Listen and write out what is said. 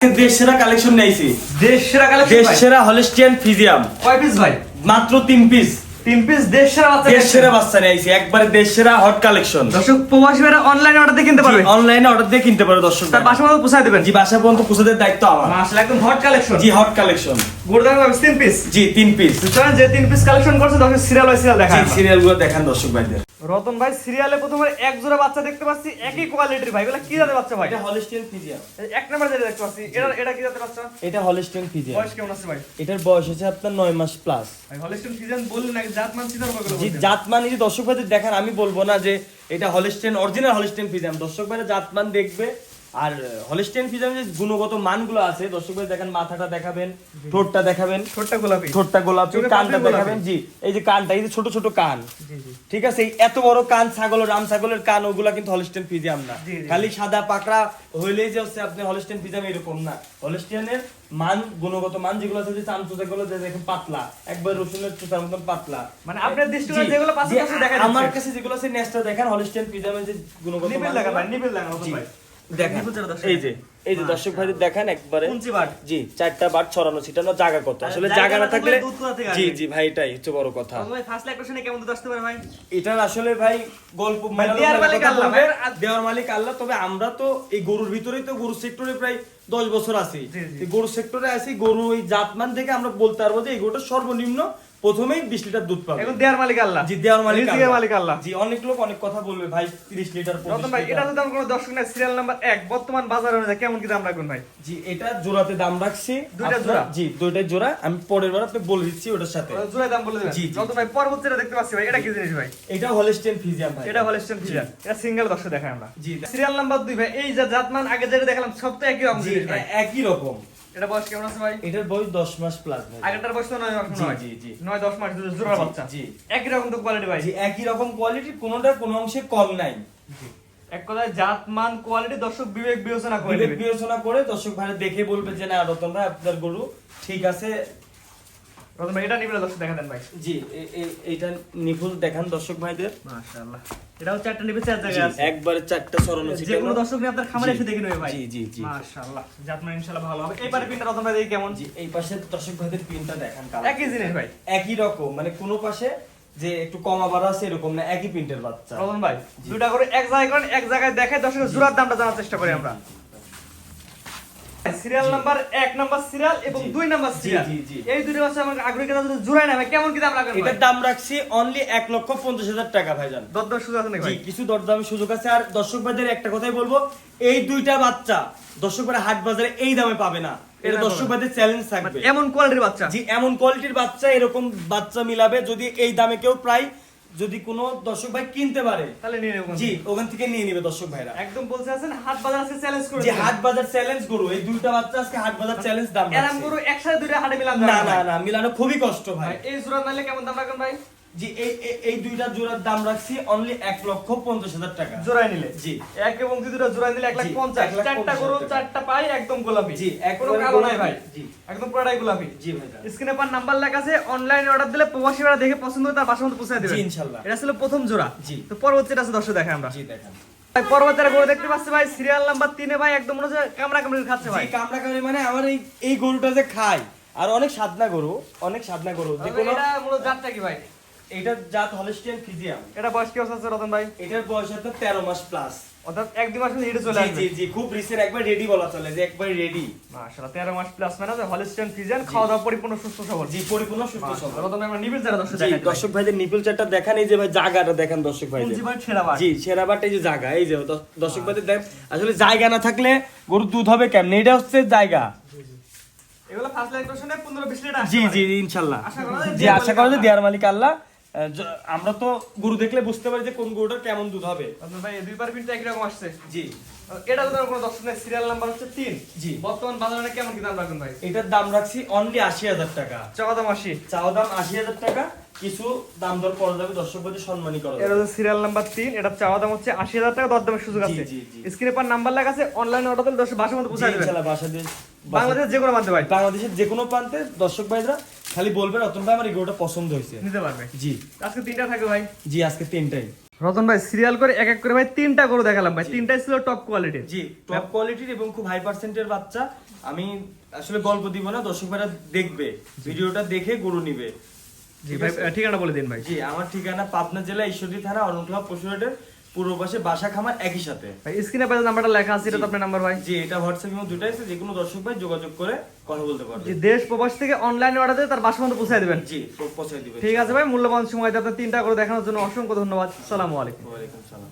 দেশ সেরা কালেকশন নিয়েছি। দেশ সেরা কালেকশন দেশ সেরা হলিস্টিয়ান ফিজিয়াম কয় পিস ভাই? মাত্র তিন পিস তিন পিস দেশ সেরা বাচ্চা দেশ সেরা বাচ্চা নিয়েছি। একবারে দেশ সেরা হট কালেকশন দর্শক প্রবাসী ভাইরা অনলাইনে অর্ডার দিয়ে কিনতে পারবে। অনলাইনে অর্ডার দিয়ে কিনতে পারো দর্শক তার বাসা মতো পোষায় দেবেন। জি বাসা পর্যন্ত পৌঁছাদের দায়িত্ব আমার। মাশাআল্লাহ একদম হট কালেকশন জি হট কালেকশন তিন পিস জি তিন পিস চলেন যে তিন পিস কালেকশন করছে দর্শক সিরিয়াল বাই সিরিয়াল জি দেখায়। সিরিয়ালগুলো দেখান দর্শক ভাইদের। রতন ভাই সিরিয়ালে প্রথমে এক জোড়া বাচ্চা দেখতে পাচ্ছি একই কোয়ালিটির ভাই। এগুলা কি জাতের বাচ্চা ভাই? এটা হলিস্টিয়ান ফিজিয়াম এক নাম্বার যেটা দেখতে পাচ্ছি। এটা এটা কি জাতের বাচ্চা? এটা হলিস্টিয়ান ফিজিয়া বয়স কেমন আছে ভাই? এটার বয়স হচ্ছে আপনার 9 মাস প্লাস ভাই হলিস্টিয়ান ফিজিয়ান বললেন জাত মান সিজন কত জি জাতমান যদি দর্শক ভাইদের দেখেন আমি বলব না যে এটা হলিস্টেন অরিজিনাল হলিস্টিয়ান ফিজিয়াম দর্শক ভাইরা জাতমান দেখবে আর হলিস্টেন ফিজাম যে গুণগত মানগুলো আছে দর্শক ভাই দেখেন মাথাটা দেখাবেন ঠোঁটটা দেখাবেন ছোটটা গোলাপি। ঠোঁটটা গোলাপি কানটা দেখাবেন জি এই যে কানটা এই যে ছোট ছোট কান। জি জি। ঠিক আছে এই এত বড় কান ছাগল রাম ছাগলের কান ওগুলা কিন্তু হলিস্টেন ফিজিয়াম না। খালি সাদা পাকড়া হইলেই যে হচ্ছে আপনি হলিস্টেন ফিজিয়াম এরকম না। হলিস্টেনের মান গুণগত মান যেগুলো আছে যে চামচুচা গুলো যে দেখেন পাতলা একবার রসুনের চুচার মতন পাতলা। মানে আপনার দৃষ্টিকোণে জি, যেগুলো পাশে পাশে দেখা আমার কাছে যেগুলো আছে নেক্সটটা দেখেন হলিস্টেন ফিজিয়ামের যে গুণগত নিবেল লাগা নিবেল লাগা ভাই। দেখেন। নিবেল যেটা দর্শক এই যে এই যে দর্শক ভাইদের দেখেন একবারে। জি চারটা বাট ছড়ানো ছিটানো জায়গা কত? আসলে জায়গা জায়গা না না থাকলে থাকলে দুধ কোথা থেকে জি জি ভাই এটাই হচ্ছে বড় কথা। ফার্স্ট ইলেকট্রিশনে কেমন দুধ আসতে পারে ভাই? এটার আসলে ভাই গল্প দেওয়ার মালিক আল্লাহ, তবে আমরা তো এই গরুর ভিতরেই তো গরুর সেক্টরে প্রায় দশ বছর আছি। গরুর সেক্টরে আছি গরু ওই জাতমান থেকে আমরা বলতে পারব যে এই গরুটা সর্বনিম্ন প্রথমেই বিশ লিটার দুধ পাবে। এখন দেয়ার মালিক আল্লাহ। জি দেওয়ার মালিক আল্লাহ। মালিক আল্লাহ। জি অনেক লোক অনেক কথা বলবে ভাই তিরিশ লিটার রতন ভাই এটা তো দাম কোনো দর্শক নাই সিরিয়াল নাম্বার এক বর্তমান বাজার অনুযায়ী কেমন কি দাম রাখবেন ভাই? জি এটা জোড়াতে দাম রাখছি। দুইটা জোড়া? জি দুইটা জোড়া আমি পরের বার আপনি বলে দিচ্ছি ওটার সাথে। জোড়ায় দাম বলে দেবেন? জি, রতন ভাই পরবর্তী দেখতে পাচ্ছি ভাই এটা কি জিনিস ভাই? এটা হলিস্টেন ফিজিয়াম ভাই। এটা হলিস্টন ফিজার এটা সিঙ্গেল দর্শক দেখাই আমরা। জি। সিরিয়াল নাম্বার দুই ভাই এই যে জাতমান আগে যেটা দেখালাম সব তো একই রকম একই রকম। এটা বয়স কেমন আছে ভাই? এটার বয়স দশ মাস প্লাস ভাই। আগেরটার বয়স তো নয় মাস জি, নয়। জি, মাস জোড়া বাচ্চা। জি। একই রকম তো কোয়ালিটি ভাই। জি একই রকম কোয়ালিটি কোনোটা কোনো অংশে কম নাই। এক কথায় জাত মান কোয়ালিটি দর্শক বিবেক বিবেচনা করে বিবেচনা করে দর্শক ভাই দেখে বলবে যে না রতন ভাই আপনার গরু ঠিক আছে রতন ভাই এটা নিবে দর্শক দেখা দেন ভাই। জি এ- এ- এইটা নিফুল দেখান দর্শক ভাইদের। মাশাআল্লাহ। এটাও চারটা নিবে চার জি, আছে। একবারে চারটা সরানো যে কোনো দর্শক নিয়ে আপনার খামারে এসে দেখে নেবে ভাই। জি, জি, জি। মাশাআল্লাহ জাত ইনশাআল্লাহ ভালো হবে। এইবারে পিনটা রতন ভাই দেখি কেমন। জি এই পাশে দর্শক ভাইদের পিনটা দেখান কালার। একই জিনিস ভাই। একই রকম মানে কোনো পাশে যে একটু কম আবার আছে এরকম না একই প্রিন্টের বাচ্চা। রতন ভাই দুটা করে এক জায়গায় করেন এক জায়গায় দেখায় দর্শকের জোড়ার দামটা জানার চেষ্টা করি আমরা। সিরিয়াল নাম্বার এক নাম্বার সিরিয়াল এবং দুই নাম্বার সিরিয়াল। এই দুটো বাচ্চা আমাকে আগ্রহী কেনা যদি জোড়ায় না ভাই কেমন কি দাম রাখবেন এটার দাম রাখছি অনলি এক লক্ষ পঞ্চাশ হাজার টাকা ভাইজান। সুযোগ আছে জি কিছু দরদামের সুযোগ আছে। আর দর্শক ভাইদের একটা কথাই বলব এই দুইটা বাচ্চা দর্শক ভাই হাট বাজারে এই দামে পাবে না। এটা দর্শক ভাইদের চ্যালেঞ্জ থাকবে। মানে এমন কোয়ালিটির বাচ্চা। জি এমন কোয়ালিটির বাচ্চা এরকম বাচ্চা মিলাবে যদি এই দামে কেউ প্রায় যদি কোনো দর্শক ভাই কিনতে পারে তাহলে নিয়ে নেব জি ওখান থেকে নিয়ে নিবে দর্শক ভাইরা। একদম বলছে আছেন হাট বাজার আছে চ্যালেঞ্জ করে যে হাট বাজার চ্যালেঞ্জ করো এই দুইটা বাচ্চা আজকে হাট বাজার চ্যালেঞ্জ দাম এরাম করো একসাথে দুইটা হাটে মিলাম না না না মিলানো খুবই কষ্ট ভাই। ভাই এই জোড়া নিলে কেমন দাম রাখবেন ভাই? জি এই এই- দুইটা জোড়ার দাম রাখছি অনলি এক লক্ষ পঞ্চাশ হাজার টাকা। জোড়ায় নিলে? জি। এক এবং দুই দুটো জোড়ায় নিলে এক লাখ পঞ্চাশ। চারটা গরু চারটা পাই একদম গোলাপি। জি কোনো কালো নাই ভাই। জি। একদম পুরোটাই গোলাপি। জি ভাই স্ক্রিনে পার নাম্বার লেখা আছে অনলাইনে অর্ডার দিলে প্রবাসী ভাড়া দেখে পছন্দ তার বাসা মতো পৌঁছে দেবে। এটা ছিল প্রথম জোড়া। জি। তো পরবর্তীটা আছে দর্শক দেখে আমরা। জি দেখেন। ভাই গরু দেখতে পাচ্ছি ভাই সিরিয়াল নাম্বার তিনে ভাই একদম মনে হচ্ছে কামড়া কামড়ি খাচ্ছে ভাই। জি কামড়া কামড়ি মানে আমার এই এই গরুটা যে খায়। আর অনেক সাদনা গরু অনেক সাদনা গরু। যে কোনো এটা মূলত জাতটা কি ভাই? জাত হলিস্টিয়ান ফিজিয়াম। এটা বয়স কি আছে রতন ভাই? এটার বয়স তেরো মাস প্লাস অর্থাৎ এক দুই মাস হিটে চলে আসবে। জি জি খুব রিসেন্ট একবার রেডি বলা চলে যে একবার রেডি মাশাআল্লাহ 13 মাস প্লাস মানে হলিস্টিয়ান ফিজিয়ান খাওয়া দাওয়া পরিপূর্ণ সুস্থ সবল। জি পরিপূর্ণ সুস্থ সবল। রতন আমরা নিবিল যারা দর্শক দেখাই দর্শক ভাইদের নিপল চারটা দেখান এই যে ভাই জায়গাটা দেখান দর্শক ভাইদের। পুঞ্জি ভাই জি সেরাবাট এই যে জায়গা এই যে দর্শক ভাইদের দেখ আসলে জায়গা না থাকলে গরুর দুধ হবে কেমন? এটা হচ্ছে জায়গা। এগুলো ফার্স্ট লাইন কোশ্চেনে 15 20 লিটার জি জি ইনশাল্লাহ। আশা করা যায় জি আশা করা যায় দেয়ার মালিক আল্লাহ। আমরা তো গরু দেখলে বুঝতে পারি যে কোন গরুটার কেমন দুধ হবে। রতন ভাই দুই দুইবার প্রিন্ট একই রকম আসছে। জি। এটা তো কোনো দর্শক নাই সিরিয়াল নাম্বার হচ্ছে তিন। জি। বর্তমান বাজারে কেমন কি দাম রাখুন ভাই? এটার দাম রাখছি অনলি আশি হাজার টাকা। চাওয়া দাম 80 চাওয়া দাম আশি হাজার টাকা কিছু দাম দর করা যাবে দর্শক ভাইদের সম্মানই করা যাবে। হচ্ছে সিরিয়াল নাম্বার 3 এটা চাওয়া দাম হচ্ছে 80000 টাকা দরদামের সুযোগ আছে। স্ক্রিনে পার নাম্বার লেখা আছে অনলাইন অর্ডার দিলে দর্শক বাসার পৌঁছে বাসা দিয়ে বাংলাদেশের যে কোনো মানতে ভাই। বাংলাদেশের যে কোনো প্রান্তে দর্শক ভাইরা খালি বলবে রতন ভাই আমার এই গরুটা পছন্দ হয়েছে। নিতে পারবে। জি। আজকে তিনটা থাকবে ভাই। জি আজকে তিনটাই। রতন ভাই সিরিয়াল করে এক এক করে ভাই তিনটা গরু দেখালাম ভাই। তিনটাই ছিল টপ কোয়ালিটির জি টপ কোয়ালিটির এবং খুব হাই পার্সেন্টের বাচ্চা। আমি আসলে গল্প দিব না দর্শক ভাইরা দেখবে। ভিডিওটা দেখে গরু নিবে। জি ভাই ঠিকানা বলে দিন ভাই। জি আমার ঠিকানা পাবনা জেলা ঈশ্বরদী থানা অরুণকলা পশুহাটের পূর্ব পাশে বাসা খামার একই সাথে। স্ক্রিনে পাশে নাম্বারটা লেখা আছে এটা তো আপনার নাম্বার ভাই। জি এটা হোয়াটসঅ্যাপ এবং দুটাই আছে যে কোনো দর্শক ভাই যোগাযোগ করে কথা বলতে পারবে। দেশ প্রবাস থেকে অনলাইনে অর্ডার দিয়ে তার বাসা পর্যন্ত পৌঁছে দেবেন। জি পৌঁছে দিবে ঠিক আছে ভাই মূল্যবান সময় দিয়ে আপনার তিনটা করে দেখানোর জন্য অসংখ্য ধন্যবাদ। সালামু আলাইকুম। ওয়ালাইকুম সালাম।